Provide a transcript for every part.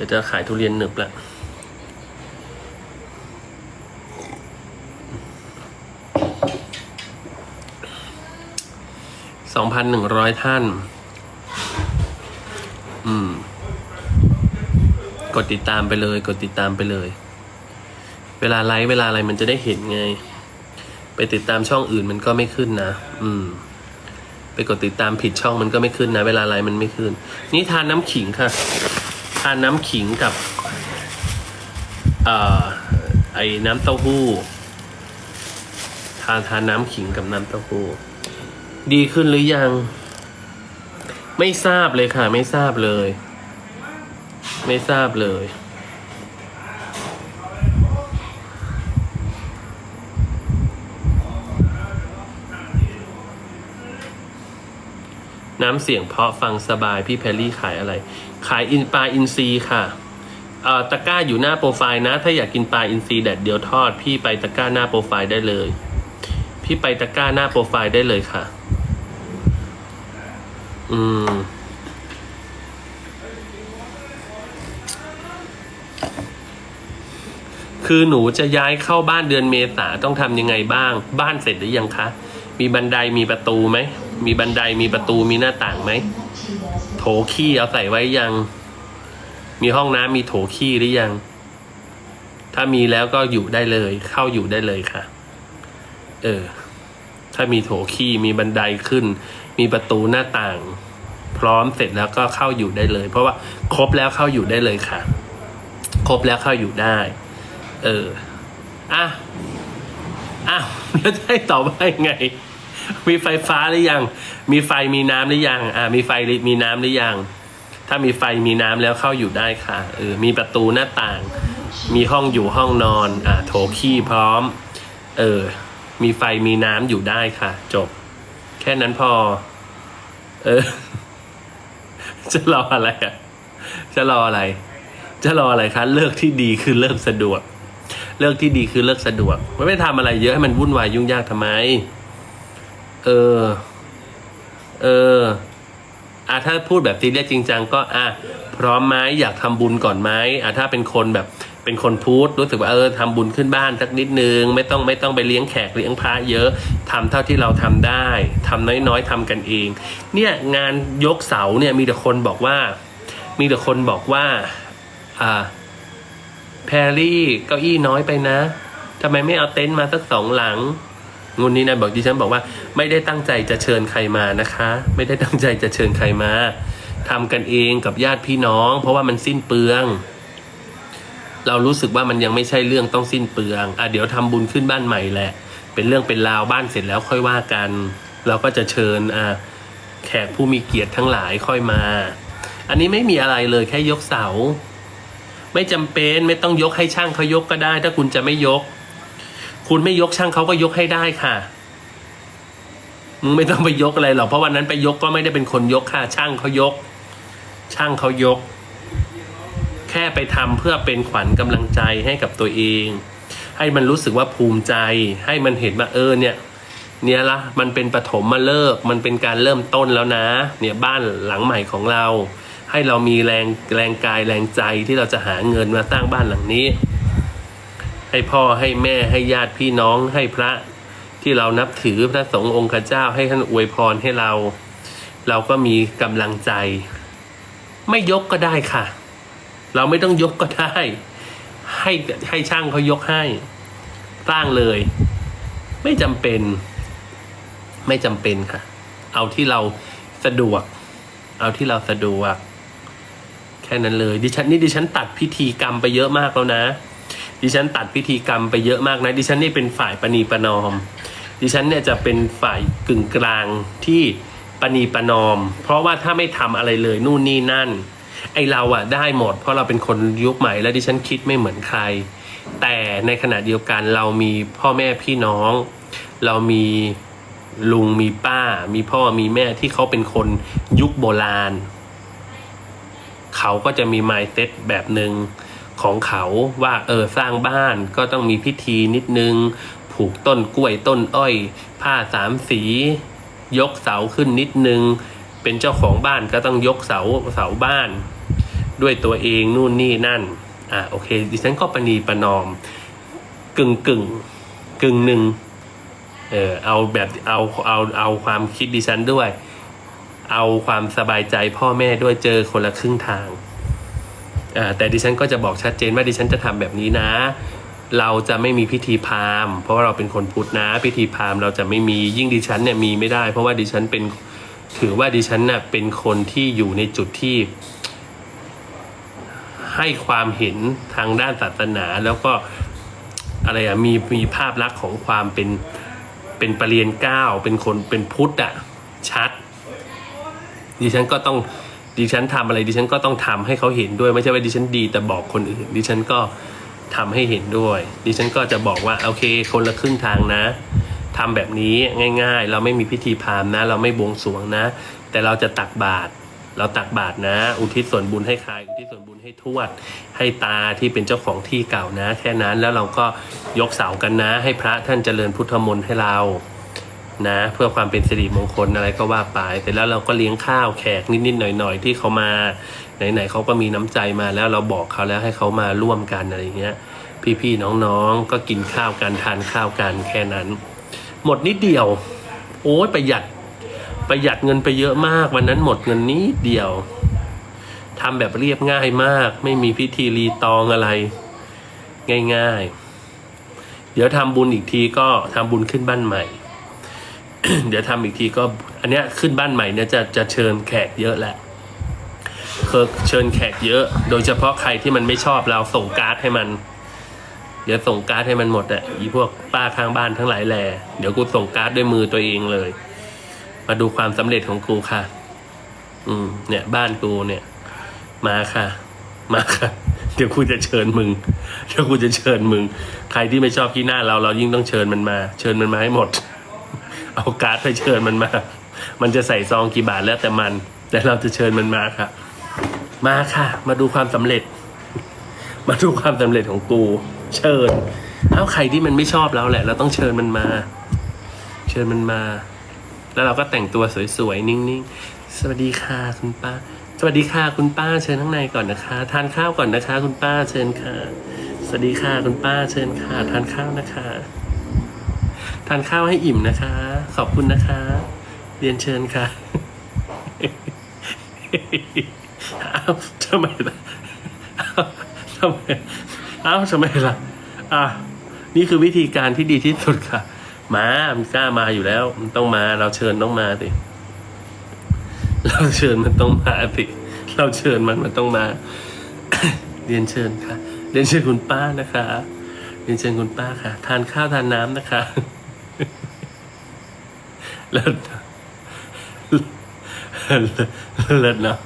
ดี๋ยวจะขายทุเรียนหนึบละสองพันหนึ่งร้อยท่าน อืม กดติดตามไปเลย กดติดตามไปเลย เวลาไลฟ์เวลาอะไรมันจะได้เห็นไง ไปติดตามช่องอื่นมันก็ไม่ขึ้นนะ อืม ไปกดติดตามผิดช่องมันก็ไม่ขึ้นนะ เวลาไลฟ์มันไม่ขึ้น นี่ทานน้ำขิงค่ะานน้ำขิงกับเอ่อไอ้น้ำเต้าหู้ ทานทานน้ำขิงกับน้ำเต้าหู้ ดีขึ้นหรือยัง ไม่ทราบเลยค่ะ ไม่ทราบเลย ไม่ทราบเลย น้ำเสียงเพราะฟังสบายพี่แพรรี่ขายอะไร ขายอินปลาอินซีค่ะเอ่อตะกร้าอยู่หน้าโปรไฟล์นะ ถ้าอยากกินปลาอินซีแดดเดียวทอด พี่ไปตะกร้าหน้าโปรไฟล์ได้เลย พี่ไปตะกร้าหน้าโปรไฟล์ได้เลยค่ะ อืม คือหนูจะย้ายเข้าบ้านเดือนเมษาต้องทำยังไงบ้าง บ้านเสร็จหรือยังคะ มีบันไดมีประตูไหม มีบันไดมีประตูมีหน้าต่างไหม โถขี้เอาใส่ไว้ยัง มีห้องน้ำมีโถขี้หรือยัง ถ้ามีแล้วก็อยู่ได้เลย เข้าอยู่ได้เลยค่ะ เออ ถ้ามีโถขี้มีบันไดขึ้น มีประตูหน้าต่าง พร้อมเสร็จแล้วก็เข้าอยู่ได้เลย เพราะว่าครบแล้วเข้าอยู่ได้เลยค่ะ ครบแล้วเข้าอยู่ได้ เออ อะอ้าวแล้วจะให้ตอบว่ายังไง มีไฟฟ้าหรือยัง มีไฟมีน้ำหรือยัง อ่า มีไฟมีน้ำหรือยัง ถ้ามีไฟมีน้ำแล้วเข้าอยู่ได้ค่ะเออมีประตูหน้าต่าง มีห้องอยู่ห้องนอน อ่า โถขี้พร้อม เออ มีไฟมีน้ำอยู่ได้ค่ะ จบ แค่นั้นพอ เออ จะรออะไรอะ จะรออะไร จะรออะไรคะ เลิกที่ดีคือเลิกสะดวก เลิกที่ดีคือเลิกสะดวก ไม่ไปทำอะไรเยอะให้มันวุ่นวายยุ่งยากทำไม เออ เอออะถ้าพูดแบบซีเรียสจริงจังก็อะพร้อมไหมอยากทำบุญก่อนไหมอะถ้าเป็นคนแบบเป็นคนพูดรู้สึกว่าเออทำบุญขึ้นบ้านสักนิดนึง ไม่ต้องไม่ต้องไปเลี้ยงแขกเลี้ยงพระเยอะทำเท่าที่เราทำได้ทำน้อยๆทำกันเอง เนี่ยงานยกเสาเนี่ยมีแต่คนบอกว่า มีแต่คนบอกว่าอ่าแพรรี่เก้าอี้น้อยไปนะทำไมไม่เอาเต็นท์มาสักสองหลัง งุนนี้นะบอกดิฉันบอกว่า ไม่ได้ตั้งใจจะเชิญใครมานะคะ ไม่ได้ตั้งใจจะเชิญใครมาทำกันเองกับญาติพี่น้อง เพราะว่ามันสิ้นเปลือง เรารู้สึกว่ามันยังไม่ใช่เรื่องต้องสิ้นเปลืองอะเดี๋ยวทำบุญขึ้นบ้านใหม่แหละ เป็นเรื่องเป็นราวบ้านเสร็จแล้วค่อยว่ากัน เราก็จะเชิญอะแขกผู้มีเกียรติทั้งหลายค่อยมา อันนี้ไม่มีอะไรเลยแค่ยกเสา ไม่จำเป็นไม่ต้องยกให้ช่างเขายกก็ได้ ถ้าคุณจะไม่ยก คุณไม่ยกช่างเขาก็ยกให้ได้ค่ะมึงไม่ต้องไปยกอะไรหรอกเพราะวันนั้นไปยกก็ไม่ได้เป็นคนยกค่ะ ช่างเขายก ช่างเขายก แค่ไปทำเพื่อเป็นขวัญกำลังใจให้กับตัวเอง ให้มันรู้สึกว่าภูมิใจ ให้มันเห็นว่าเออเนี่ย เนี่ยละมันเป็นปฐมมาเลิก มันเป็นการเริ่มต้นแล้วนะ เนี่ยบ้านหลังใหม่ของเรา ให้เรามีแรงแรงกายแรงใจที่เราจะหาเงินมาสร้างบ้านหลังนี้ ให้พ่อให้แม่ให้ญาติพี่น้องให้พระที่เรานับถือพระสงฆ์องค์เจ้าให้ท่านอวยพรให้เรา เราก็มีกำลังใจ ไม่ยกก็ได้ค่ะ เราไม่ต้องยกก็ได้ ให้ให้ช่างเขายกให้สร้างเลย ไม่จำเป็น ไม่จำเป็นค่ะ เอาที่เราสะดวก เอาที่เราสะดวก แค่นั้นเลย ดิฉันนี่ดิฉันตัดพิธีกรรมไปเยอะมากแล้วนะ ดิฉันตัดพิธีกรรมไปเยอะมากนะ ดิฉันนี่เป็นฝ่ายปณีประนอม ดิฉันเนี่ยจะเป็นฝ่ายกึ่งกลางที่ปณีประนอม เพราะว่าถ้าไม่ทำอะไรเลยนู่นนี่นั่น ไอเราอะได้หมด เพราะเราเป็นคนยุคใหม่แล้วดิฉันคิดไม่เหมือนใคร แต่ในขณะเดียวกันเรามีพ่อแม่พี่น้อง เรามีลุงมีป้า มีพ่อมีแม่ที่เขาเป็นคนยุคโบราณ เขาก็จะมีไมเซ็ตแบบหนึ่ง ของเขาว่าเออสร้างบ้านก็ต้องมีพิธีนิดนึง ผูกต้นกล้วยต้นอ้อย ผ้าสามสี ยกเสาขึ้นนิดนึง เป็นเจ้าของบ้านก็ต้องยกเสาเสาบ้าน ด้วยตัวเองนู่นนี่นั่นอะโอเคดิฉันก็ประนีประนอม กึ่งกึ่งกึ่งหนึ่งเออเอาแบบเอาเอาเอาความคิดดิฉันด้วย เอาความสบายใจพ่อแม่ด้วยเจอคนละครึ่งทาง แต่ดิฉันก็จะบอกชัดเจนว่าดิฉันจะทำแบบนี้นะ เราจะไม่มีพิธีพราหมณ์เพราะว่าเราเป็นคนพุทธนะ พิธีพราหมณ์เราจะไม่มียิ่งดิฉันเนี่ยมีไม่ได้ เพราะว่าดิฉันเป็นถือว่าดิฉันน่ะเป็นคนที่อยู่ในจุดที่ ให้ความเห็นทางด้านศาสนา แล้วก็อะไรอะมีมีภาพลักษณ์ของความเป็นเป็นประเรียนเก้าเป็นคนเป็นพุทธอะชัดดิฉันก็ต้อง ดิฉันทำอะไรดิฉันก็ต้องทำให้เขาเห็นด้วย ไม่ใช่ว่าดิฉันดีแต่บอกคนอื่น ดิฉันก็ทำให้เห็นด้วย ดิฉันก็จะบอกว่าโอเค คนละครึ่งทางนะทำแบบนี้ง่าย ๆ เราไม่มีพิธีพามนะ เราไม่บวงสรวงนะ แต่เราจะตักบาตรเราตักบาตรนะ อุทิศส่วนบุญให้ใคร อุทิศส่วนบุญให้ทวด ให้ตาที่เป็นเจ้าของที่เก่านะ แค่นั้นแล้วเราก็ยกเสากันนะ ให้พระท่านเจริญพุทธมนต์ให้เรา นะ เพื่อความเป็นสิริมงคลอะไรก็ว่าไปเสร็จแล้วเราก็เลี้ยงข้าวแขกนิดๆหน่อยๆที่เขามาไหนๆเขาก็มีน้ำใจมาแล้วเราบอกเขาแล้วให้เขามาร่วมกันอะไรเงี้ย พี่ๆน้องๆก็กินข้าวกันทานข้าวกันแค่นั้น หมดนิดเดียว โอ้ยประหยัดประหยัดเงินไปเยอะมาก วันนั้นหมดเงินนิดเดียวทำแบบเรียบง่ายมาก ไม่มีพิธีรีตองอะไร ง่ายๆ เดี๋ยวทำบุญอีกทีก็ทำบุญขึ้นบ้านใหม่ เดี๋ยวทำอีกทีก็ อันเนี้ยขึ้นบ้านใหม่เนี่ยจะจะเชิญแขกเยอะแหละคือเชิญแขกเยอะ โดยเฉพาะใครที่มันไม่ชอบเราส่งการ์ดให้มัน เดี๋ยวส่งการ์ดให้มันหมดอะอีพวกป้าข้างบ้านทั้งหลายแหล่เดี๋ยวกูส่งการ์ดด้วยมือตัวเองเลย มาดูความสำเร็จของกูค่ะ อืม เนี่ย บ้านกูเนี่ย มาค่ะ มาค่ะ เดี๋ยวกูจะเชิญมึงเดี๋ยวกูจะเชิญมึง ใครที่ไม่ชอบขี้หน้าเราเรายิ่งต้องเชิญมันมา เชิญมันมาให้หมด เอาการ์ดไปเชิญมันมา มันจะใส่ซองกี่บาทแล้วแต่มัน แต่เราจะเชิญมันมาค่ะ มาค่ะ มาดูความสำเร็จ มาดูความสำเร็จของกู เชิญ เอาใครที่มันไม่ชอบเราแหละ เราต้องเชิญมันมา เชิญมันมา แล้วเราก็แต่งตัวสวยๆนิ่งๆ สวัสดีค่ะคุณป้า สวัสดีค่ะคุณป้าเชิญข้างในก่อนนะคะ ทานข้าวก่อนนะคะ คุณป้าเชิญค่ะ สวัสดีค่ะคุณป้าเชิญค่ะ ทานข้าวนะคะ ทานข้าวให้อิ่มนะคะ ขอบคุณนะคะ เรียนเชิญค่ะอ้าวทำไมล่ะทำไมอ้าวทำไมล่ะอะนี่คือวิธีการที่ดีที่สุดค่ะ มามันกล้ามาอยู่แล้ว มันต้องมาเราเชิญต้องมาสิเราเชิญมันต้องมาสิเราเชิญมันมันต้องมา เรียนเชิญค่ะ เรียนเชิญคุณป้านะคะ เรียนเชิญคุณป้าค่ะ ทานข้าวทานน้ำนะคะ เลิศเลิศเนาะ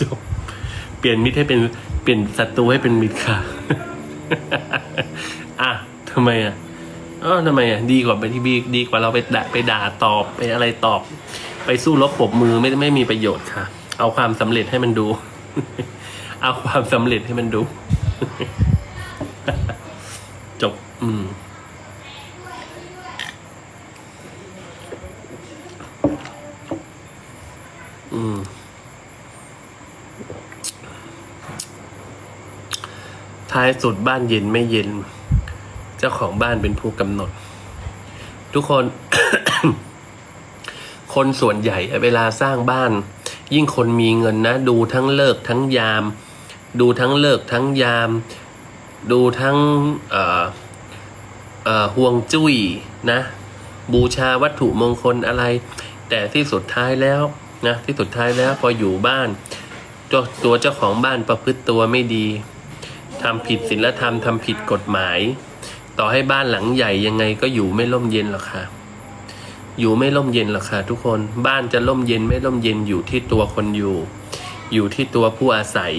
จบเปลี่ยนมิตรให้เป็นเปลี่ยนศัตรูให้เป็นมิตรค่ะ อะทำไมอะอ๋อทำไมอะดีกว่าไปที่บีดีกว่าเราไปด่าไปด่าตอบไปอะไรตอบ ไปสู้รบปบมือไม่ไม่มีประโยชน์ค่ะ เอาความสำเร็จให้มันดู เอาความสำเร็จให้มันดู จบ อืม ท้ายสุดบ้านเย็นไม่เย็น เจ้าของบ้านเป็นผู้กำหนด ทุกคน คนส่วนใหญ่เวลาสร้างบ้าน ยิ่งคนมีเงินนะ ดูทั้งเลิกทั้งยาม ดูทั้งเลิกทั้งยาม ดูทั้งห่วงจุ้ยนะ บูชาวัตถุมงคลอะไร แต่ที่สุดท้ายแล้วนะที่สุดท้ายแล้วพออยู่บ้านตัวเจ้าของบ้านประพฤติตัวไม่ดี ทำผิดศีลธรรมทำผิดกฎหมาย ต่อให้บ้านหลังใหญ่ยังไงก็อยู่ไม่ร่มเย็นหรอกค่ะ อยู่ไม่ร่มเย็นหรอกค่ะ ทุกคนบ้านจะร่มเย็นไม่ร่มเย็นอยู่ที่ตัวคนอยู่ อยู่ที่ตัวผู้อาศัย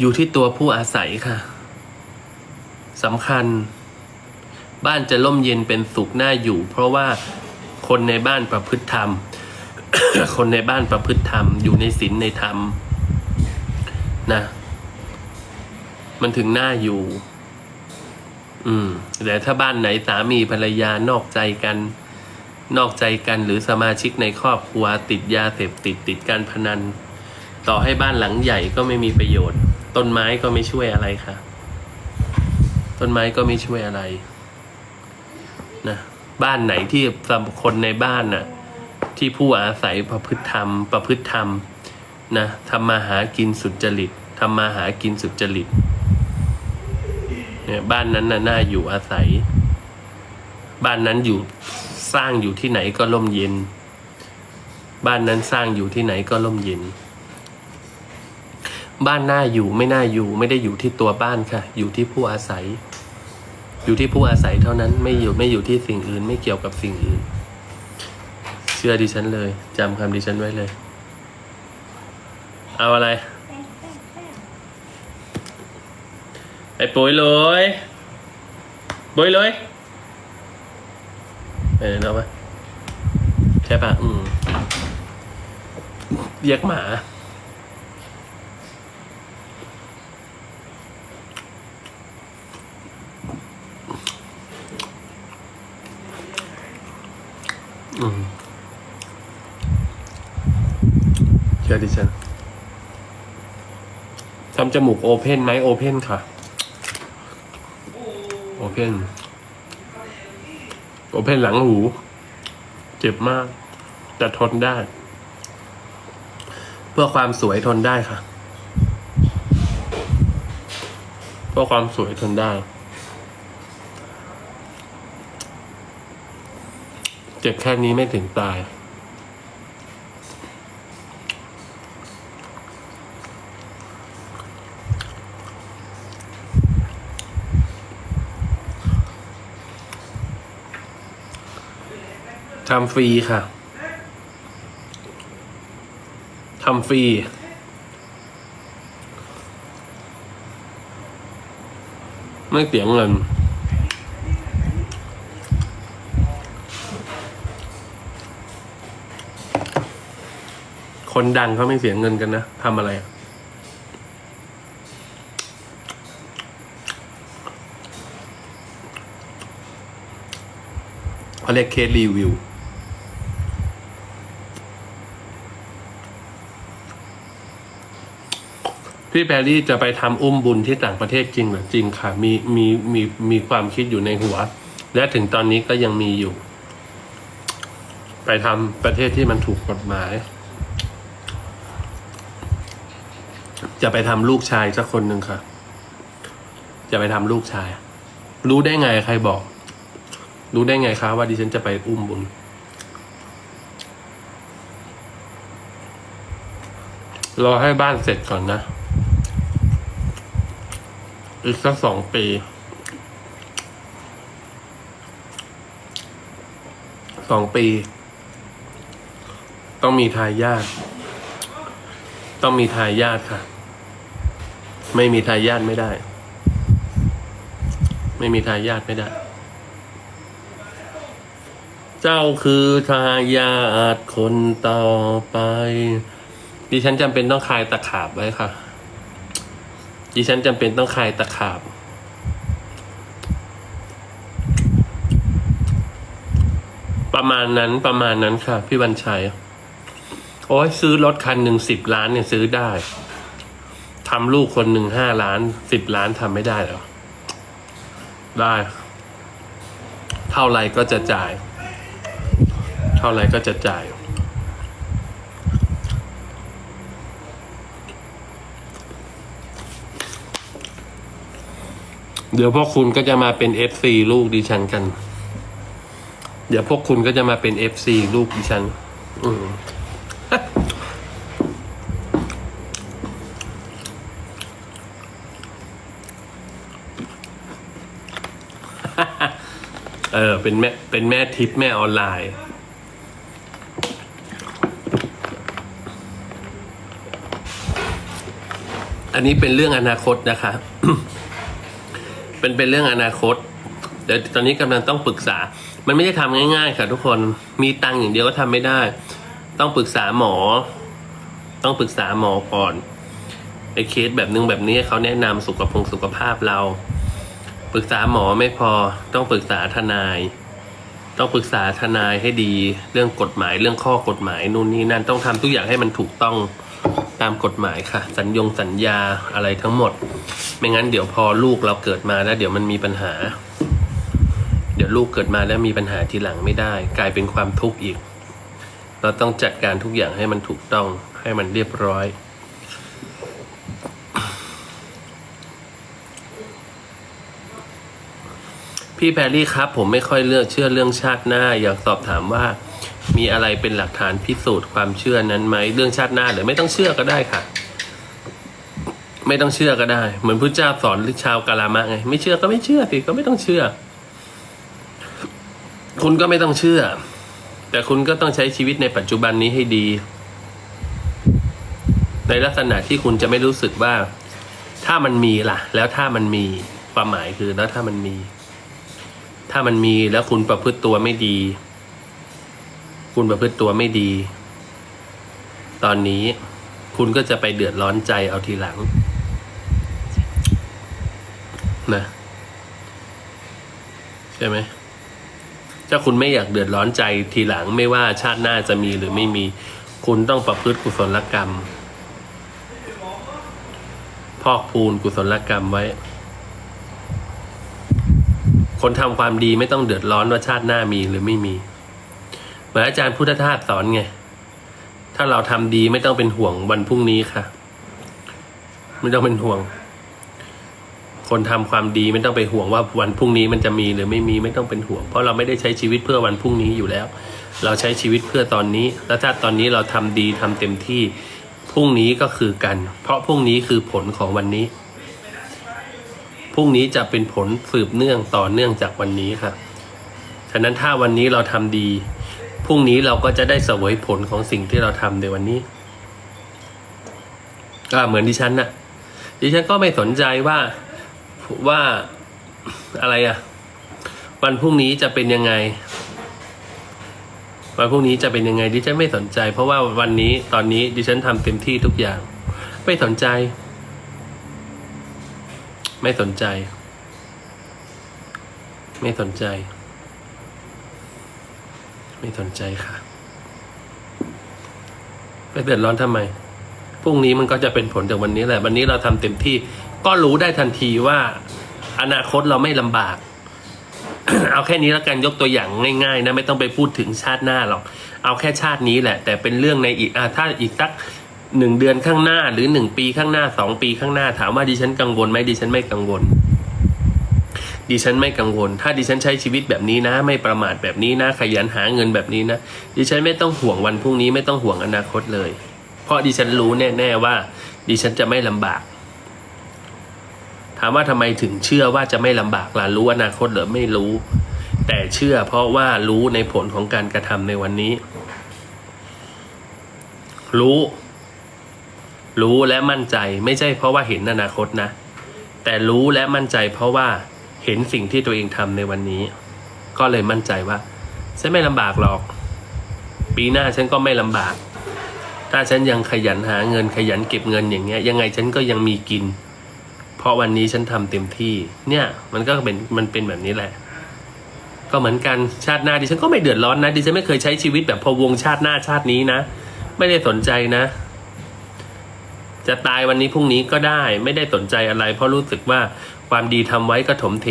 อยู่ที่ตัวผู้อาศัยค่ะสำคัญ บ้านจะร่มเย็นเป็นสุขน่าอยู่ เพราะว่าคนในบ้านประพฤติธรรม คนในบ้านประพฤติธรรม อยู่ในศีลในธรรมนะ มันถึงน่าอยู่ อืม แต่ถ้าบ้านไหนสามีภรรยานอกใจกัน นอกใจกันหรือสมาชิกในครอบครัว ติดยาเสพติดติดการพนัน ต่อให้บ้านหลังใหญ่ก็ไม่มีประโยชน์ ต้นไม้ก็ไม่ช่วยอะไรค่ะ ต้นไม้ก็ไม่ช่วยอะไร นะ บ้านไหนที่สำหรับคนในบ้านน่ะ ที่ผู้อาศัยประพฤติธรรม ประพฤติธรรมนะทำมาหากินสุจริตทำมาหากินสุจริต เนี่ยบ้านนั้นน่ะน่าอยู่อาศัย บ้านนั้นอยู่สร้างอยู่ที่ไหนก็ร่มเย็น บ้านนั้นสร้างอยู่ที่ไหนก็ร่มเย็น บ้านน่าอยู่ไม่น่าอยู่ไม่ได้อยู่ที่ตัวบ้านค่ะ อยู่ที่ผู้อาศัย อยู่ที่ผู้อาศัยเท่านั้นไม่อยู่ไม่อยู่ที่สิ่งอื่น ไม่เกี่ยวกับสิ่งอื่น เชื่อดิฉันเลยจำคำดิฉันไว้เลย เอาอะไร ไอ้ปุ๋ยเลยปุ๋ยเลยเออเอามาใช่ปะอืมเรียกหมาอืมเชื่อดิฉันทำจมูกโอเพนไหมโอเพนค่ะ เพนโอเพนหลังหู เจ็บมาก แต่ทนได้ เพื่อความสวยทนได้ค่ะ เพื่อความสวยทนได้ เจ็บแค่นี้ไม่ถึงตาย ทำฟรีค่ะ ทำฟรี ไม่เสียเงิน คนดังเขาไม่เสียเงินกันนะทำอะไรอะเขาเรียกเคสรีวิว พี่แพรรี่จะไปทำอุ้มบุญที่ต่างประเทศจริงหรือจริงค่ะ มีมีมีมีความคิดอยู่ในหัว และถึงตอนนี้ก็ยังมีอยู่ ไปทำประเทศที่มันถูกกฎหมาย จะไปทำลูกชายสักคนหนึ่งค่ะ จะไปทำลูกชาย รู้ได้ไงใครบอก รู้ได้ไงคะว่าดิฉันจะไปอุ้มบุญรอให้บ้านเสร็จก่อนนะ อีกสักสองปี สองปี ต้องมีทายาทต้องมีทายาทค่ะ ไม่มีทายาทไม่ได้ ไม่มีทายาทไม่ได้ เจ้าคือทายาทคนต่อไป ดิฉันจำเป็นต้องคลายตะขาบไว้ค่ะ ดิฉันจำเป็นต้องคลายตะขาบ ประมาณนั้นประมาณนั้นค่ะ พี่วันชัย โอ้ยซื้อรถคันหนึ่งสิบล้านเนี่ยซื้อได้ทำลูกคนหนึ่งห้าล้านสิบล้านทำไม่ได้หรอ ได้ เท่าไรก็จะจ่าย เท่าไรก็จะจ่าย เดี๋ยวพวกคุณก็จะมาเป็นเอฟซีลูกดิฉันกัน เดี๋ยวพวกคุณก็จะมาเป็นเอฟซีลูกดิฉัน อืมเออ เป็นแม่ เป็นแม่ทิปแม่ออนไลน์ อันนี้เป็นเรื่องอนาคตนะคะ เป็นเป็นเรื่องอนาคตเดี๋ยวตอนนี้กำลังต้องปรึกษา มันไม่ได้ทำง่ายๆ ค่ะ ทุกคนมีตังค์อย่างเดียวก็ทำไม่ได้ ต้องปรึกษาหมอ ต้องปรึกษาหมอก่อนไอ้เคสแบบนึงแบบนี้เขาแนะนำสุขภงสุขภาพเรา ปรึกษาหมอไม่พอต้องปรึกษาทนาย ต้องปรึกษาทนายให้ดี เรื่องกฎหมายเรื่องข้อกฎหมายนู่นนี่นั่นต้องทำทุกอย่างให้มันถูกต้อง ตามกฎหมายค่ะ สัญญงสัญญาอะไรทั้งหมด ไม่งั้นเดี๋ยวพอลูกเราเกิดมาแล้ว เดี๋ยวมันมีปัญหา เดี๋ยวลูกเกิดมาแล้วมีปัญหาทีหลังไม่ได้ กลายเป็นความทุกข์อีก เราต้องจัดการทุกอย่างให้มันถูกต้องให้มันเรียบร้อยพี่แพรรี่ครับ ผมไม่ค่อยเลือกเชื่อเรื่องชาติหน้า อยากสอบถามว่า มีอะไรเป็นหลักฐานพิสูจน์ความเชื่อนั้นไหมเรื่องชาติหน้าหรือไม่ต้องเชื่อก็ได้ค่ะ ไม่ต้องเชื่อก็ได้ เหมือนพระเจ้าสอนชาวกาลามะไง ไม่เชื่อก็ไม่เชื่อสิก็ไม่ต้องเชื่อ คุณก็ไม่ต้องเชื่อ แต่คุณก็ต้องใช้ชีวิตในปัจจุบันนี้ให้ดี ในลักษณะที่คุณจะไม่รู้สึกว่า ถ้ามันมีล่ะ แล้วถ้ามันมีความหมายคือแล้วถ้ามันมี ถ้ามันมีแล้วคุณประพฤติตัวไม่ดี คุณประพฤติตัวไม่ดี ตอนนี้คุณก็จะไปเดือดร้อนใจเอาทีหลัง นะ ใช่ไหมถ้าคุณไม่อยากเดือดร้อนใจทีหลังไม่ว่าชาติหน้าจะมีหรือไม่มี คุณต้องประพฤติกุศลกรรม พอกพูนกุศลกรรมไว้ คนทำความดีไม่ต้องเดือดร้อนว่าชาติหน้ามีหรือไม่มี เหมือนอาจารย์พุทธทาสสอนไง ถ้าเราทำดีไม่ต้องเป็นห่วงวันพรุ่งนี้ค่ะ ไม่ต้องเป็นห่วง คนทำความดีไม่ต้องไปห่วงว่าวันพรุ่งนี้มันจะมีหรือไม่มีไม่ต้องเป็นห่วง เพราะเราไม่ได้ใช้ชีวิตเพื่อวันพรุ่งนี้อยู่แล้ว เราใช้ชีวิตเพื่อตอนนี้ แล้วถ้าตอนนี้เราทำดีทำเต็มที่พรุ่งนี้ก็คือกัน เพราะพรุ่งนี้คือผลของวันนี้พรุ่งนี้จะเป็นผลสืบเนื่องต่อเนื่องจากวันนี้ค่ะฉะนั้นถ้าวันนี้เราทำดี พรุ่งนี้เราก็จะได้เสวยผลของสิ่งที่เราทำในวันนี้ก็เหมือนดิฉันน่ะ ดิฉันก็ไม่สนใจว่าว่าอะไรอะวันพรุ่งนี้จะเป็นยังไง วันพรุ่งนี้จะเป็นยังไง ดิฉันไม่สนใจ เพราะว่าวันนี้ตอนนี้ดิฉันทำเต็มที่ทุกอย่าง ไม่สนใจ ไม่สนใจ ไม่สนใจ ไม่สนใจค่ะ ไปเดือดร้อนทำไม พรุ่งนี้มันก็จะเป็นผลจากวันนี้แหละ วันนี้เราทำเต็มที่ ก็รู้ได้ทันทีว่า อนาคตเราไม่ลำบาก เอาแค่นี้แล้วกันยกตัวอย่างง่ายๆนะไม่ต้องไปพูดถึงชาติหน้าหรอก เอาแค่ชาตินี้แหละ แต่เป็นเรื่องในอีกอถ้าอีกสักหนึ่งเดือนข้างหน้า หรือหนึ่งปีข้างหน้าสองปีข้างหน้าถามว่าดิฉันกังวลไหมดิฉันไม่กังวล ดิฉันไม่กังวล ถ้าดิฉันใช้ชีวิตแบบนี้นะ ไม่ประมาทแบบนี้นะ ขยันหาเงินแบบนี้นะ ดิฉันไม่ต้องห่วงวันพรุ่งนี้ไม่ต้องห่วงอนาคตเลย เพราะดิฉันรู้แน่ ๆว่า ดิฉันจะไม่ลำบาก ถามว่าทำไมถึงเชื่อว่าจะไม่ลำบากล่ะรู้อนาคตหรือไม่รู้ แต่เชื่อเพราะว่ารู้ในผลของการกระทำในวันนี้ รู้ รู้และมั่นใจไม่ใช่เพราะว่าเห็นอนาคตนะ แต่รู้และมั่นใจเพราะว่า เห็นสิ่งที่ตัวเองทำในวันนี้ ก็เลยมั่นใจว่า ฉันไม่ลำบากหรอก ปีหน้าฉันก็ไม่ลำบาก ถ้าฉันยังขยันหาเงินขยันเก็บเงินอย่างเงี้ย ยังไงฉันก็ยังมีกิน เพราะวันนี้ฉันทำเต็มที่ เนี่ย มันก็เป็นมันเป็นแบบนี้แหละ ก็เหมือนกันชาติหน้าดิฉันก็ไม่เดือดร้อนนะดิฉันไม่เคยใช้ชีวิตแบบพวงชาติหน้าชาตินี้นะ ไม่ได้สนใจนะจะตายวันนี้พรุ่งนี้ก็ได้ไม่ได้สนใจอะไร เพราะรู้สึกว่า ความดีทำไว้ก็ถมเถ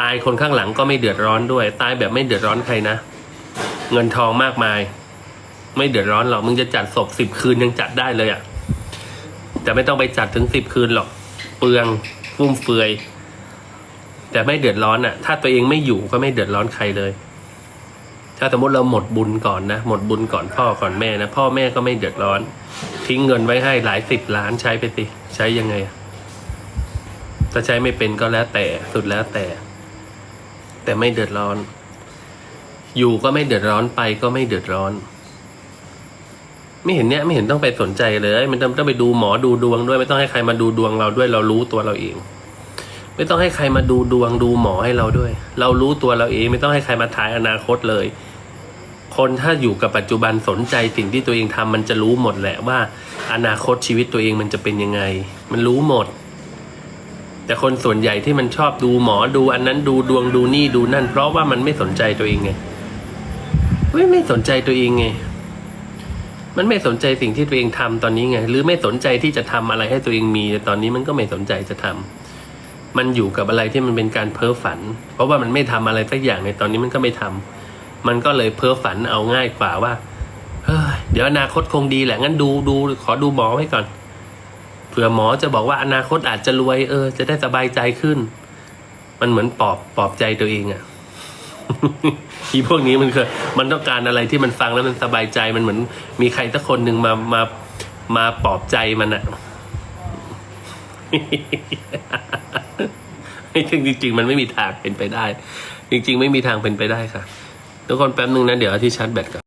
ตายคนข้างหลังก็ไม่เดือดร้อนด้วย ตายแบบไม่เดือดร้อนใครนะ เงินทองมากมาย ไม่เดือดร้อนหรอก มึงจะจัดศพสิบคืนยังจัดได้เลยอะ่ะแต่ไม่ต้องไปจัดถึงสิบคืนหรอก เปลืองฟุ่มเฟือย แต่ไม่เดือดร้อนอะ่ะ ถ้าตัวเองไม่อยู่ก็ไม่เดือดร้อนใครเลย ถ้าสมมติเราหมดบุญก่อนนะ หมดบุญก่อนพ่อก่อนแม่นะ พ่อแม่ก็ไม่เดือดร้อน ทิ้งเงินไว้ให้หลายสิบล้านใช้ไปสิ ใช้ยังไงอะ ถ้าใช้ไม่เป็นก็แล้วแต่สุดแล้วแต่ แต่ไม่เดือดร้อน อยู่ก็ไม่เดือดร้อนไปก็ไม่เดือดร้อน ไม่เห็นเนี้ยไม่เห็นต้องไปสนใจเลย มันต้องต้องไปดูหมอดูดวงด้วย ไม่ต้องให้ใครมาดูดวงเราด้วย เรารู้ตัวเราเอง ไม่ต้องให้ใครมาดูดวงดูหมอให้เราด้วย เรารู้ตัวเราเอง ไม่ต้องให้ใครมาทายอนาคตเลย คนถ้าอยู่กับปัจจุบันสนใจสิ่งที่ตัวเองทำมันจะรู้หมดแหละว่า อนาคตชีวิตตัวเองมันจะเป็นยังไง มันรู้หมด แต่คนส่วนใหญ่ที่มันชอบดูหมอดูอันนั้นดูดวงดูนี่ดูนั่น เพราะว่ามันไม่สนใจตัวเองไงไม่ไม่สนใจตัวเองไง มันไม่สนใจสิ่งที่ตัวเองทำตอนนี้ไง หรือไม่สนใจที่จะทำอะไรให้ตัวเองมีแต่ตอนนี้มันก็ไม่สนใจจะทำมันอยู่กับอะไรที่มันเป็นการเพ้อฝัน เพราะว่ามันไม่ทำอะไรสักอย่างในตอนนี้มันก็ไม่ทำมันก็เลยเพ้อฝันเอาง่ายกว่าว่าเฮ้ยเดี๋ยวอนาคตคงดีแหละงั้นดูดูขอดูหมอไว้ก่อน เผื่อหมอจะบอกว่าอนาคตอาจจะรวยเออ จะได้สบายใจขึ้น มันเหมือนปอบปอบใจตัวเองอะอีพวกนี้มันคือมันต้องการอะไรที่มันฟังแล้วมันสบายใจมันเหมือน มีใครสักคนหนึ่งมามามาปลอบใจมันอะซึ่งจริง ๆ มันไม่มีทางเป็นไปได้ จริง ๆ ไม่มีทางเป็นไปได้ค่ะทุกคนแป๊บนึงนะเดี๋ยวที่ชาร์จแบตก่อน